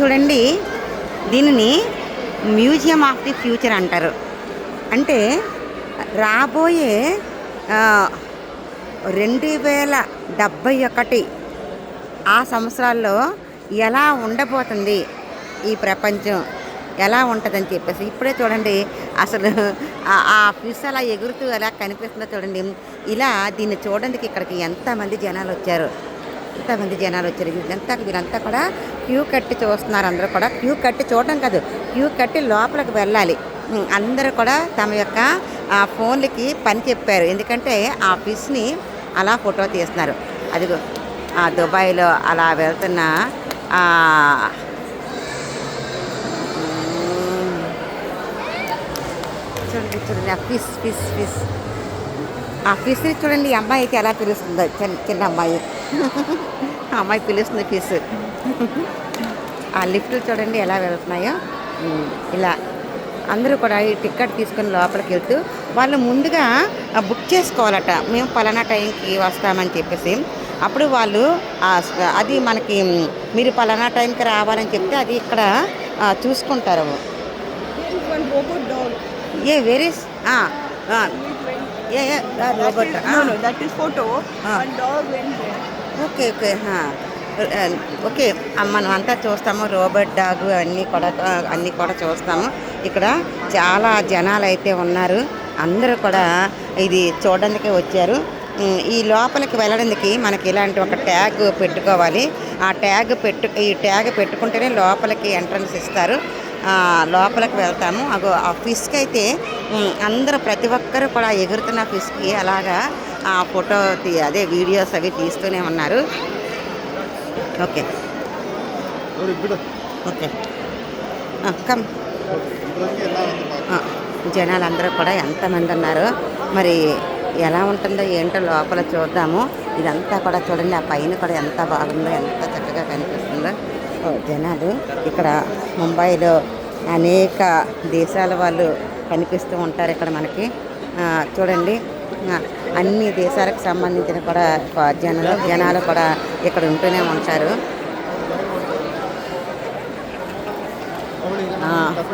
చూడండి దీనిని museum of the future అంటారు. అంటే రాబోయే రెండు వేల డెబ్భై ఒకటి ఆ సంవత్సరాల్లో ఎలా ఉండబోతుంది ఈ ప్రపంచం? ఎలా ఉంటుందని చెప్పేసి ఇప్పుడే చూడండి అసలు ఆ- ఆ ఫిష్ అలా ఎగురుతూ ఎలా కనిపిస్తుందో చూడండి. ఇలా దీన్ని చూడడానికి ఇక్కడికి ఎంతమంది జనాలు వచ్చారు. ఎంతమంది జనాలు వచ్చారు. వీళ్ళంతా వీళ్ళంతా కూడా క్యూ కట్టి చూస్తున్నారు అందరూ కూడా. క్యూ కట్టి చూడడం కాదు క్యూ కట్టి లోపలికి వెళ్ళాలి. అందరూ కూడా తమ యొక్క ఫోన్లకి పని చెప్పారు. ఎందుకంటే ఆ ఫిష్ని అలా ఫోటో తీస్తున్నారు. అదిగో దుబాయ్లో అలా వెళ్తున్న చూడండి చూడండి ఆ ఫిష్ ఫిష్ ఫిష్ ఆ ఫిష్ని చూడండి ఈ అమ్మాయికి ఎలా పిలుస్తుందో చిన్న చిన్న అమ్మాయి. ఆ అమ్మాయి పిలుస్తుంది ఫిష్ ఆ లిఫ్ట్లు చూడండి ఎలా వెళ్తున్నాయో. ఇలా అందరూ కూడా ఈ టికెట్ తీసుకొని లోపలికి వెళ్తూ వాళ్ళు ముందుగా బుక్ చేసుకోవాలట. మేము పలానా టైంకి వస్తామని చెప్పేసి. అప్పుడు వాళ్ళు అది మనకి మీరు పలానా టైంకి రావాలని చెప్తే అది ఇక్కడ చూసుకుంటారు. A very a a That robot is, no, no, that is photo. Ah. One dog went there. Okay okay okay మనం అంతా చూస్తాము రోబోట్ డాగ్ అన్నీ కూడా అన్నీ కూడా చూస్తాము. ఇక్కడ చాలా జనాలు అయితే ఉన్నారు. అందరూ కూడా ఇది చూడడానికి వచ్చారు. ఈ లోపలికి వెళ్ళడానికి మనకి ఇలాంటి ఒక ట్యాగ్ పెట్టుకోవాలి. ఆ ట్యాగ్ పెట్టు ఈ ట్యాగ్ పెట్టుకుంటేనే లోపలికి ఎంట్రన్స్ ఇస్తారు. లోపలికి వెళ్తాము. అగో ఆ ఫిష్కి అయితే అందరూ ప్రతి ఒక్కరు కూడా ఎగురుతున్న ఫిష్కి అలాగా ఆ ఫోటో తీ అదే వీడియోస్ అవి తీస్తూనే ఉన్నారు. ఓకే. ఓకే. కమ్. జనాలు అందరూ కూడా ఎంతమంది ఉన్నారు? మరి ఎలా ఉంటుందో ఏంటో లోపల చూద్దాము. ఇదంతా కూడా చూడండి ఆ పైన కూడా ఎంత బాగుందో ఎంత చక్కగా కనిపిస్తుందో. జనాలు ఇక్కడ ముంబైలో అనేక దేశాల వాళ్ళు కనిపిస్తూ ఉంటారు ఇక్కడ మనకి. ఆ, చూడండి. అన్ని దేశాలకు సంబంధించిన కూడా జనాలు జనాలు కూడా ఇక్కడ ఉంటూనే ఉంటారు.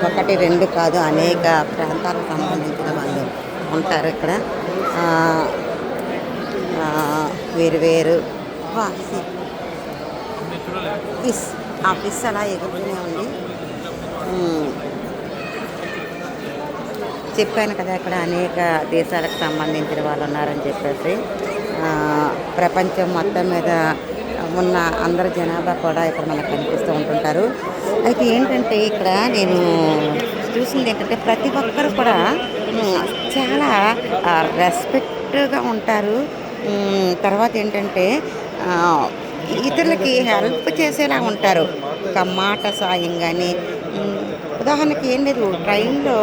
ఒకటి రెండు కాదు అనేక ప్రాంతాలకు సంబంధించిన వాళ్ళు ఉంటారు ఇక్కడ. ఆ, వేరు వేరు. ఫిష్ ఆ ఫిష్ అలా ఎగురుతూనే ఉంది. చెప్పాను కదా ఇక్కడ అనేక దేశాలకు సంబంధించిన వాళ్ళు ఉన్నారని చెప్పేసి. ప్రపంచం మొత్తం మీద ఉన్న అందరి జనాభా కూడా ఇక్కడ మనకు కనిపిస్తూ ఉంటుంటారు. అయితే ఏంటంటే ఇక్కడ నేను చూసింది ఏంటంటే ప్రతి ఒక్కరు కూడా చాలా రెస్పెక్ట్గా ఉంటారు. తర్వాత ఏంటంటే ఇతరులకి హెల్ప్ చేసేలా ఉంటారు. ఒక మాట సాయం కానీ ఉదాహరణకి ఏం లేదు ట్రైన్లో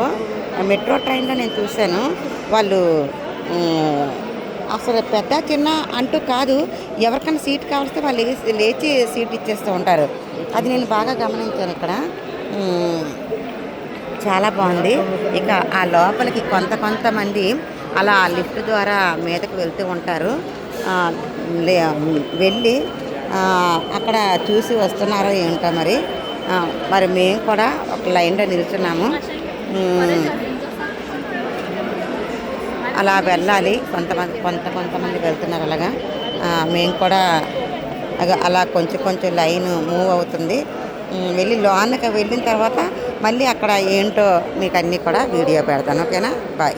మెట్రో ట్రైన్లో నేను చూశాను. వాళ్ళు అసలు పెద్ద చిన్న అంటూ కాదు. ఎవరికైనా సీట్ కావాల్స్తే వాళ్ళు లేచి లేచి సీట్ ఇచ్చేస్తూ ఉంటారు. అది నేను బాగా గమనించాను ఇక్కడ. చాలా బాగుంది. ఇక ఆ లోపలికి కొంత కొంతమంది అలా లిఫ్ట్ ద్వారా మీదకు వెళ్తూ ఉంటారు. లే- వెళ్ళి అక్కడ చూసి వస్తున్నారో ఏంటో మరి. మరి మేము కూడా ఒక లైన్లో నిల్చున్నాము. అలా వెళ్ళాలి. కొంతమంది కొంత కొంతమంది వెళ్తున్నారు అలాగా. మేము కూడా అలా కొంచెం కొంచెం లైన్ మూవ్ అవుతుంది. వెళ్ళి లోనకి వెళ్ళిన తర్వాత మళ్ళీ అక్కడ ఏంటో మీకు అన్నీ కూడా వీడియో పెడతాను. ఓకేనా? బాయ్.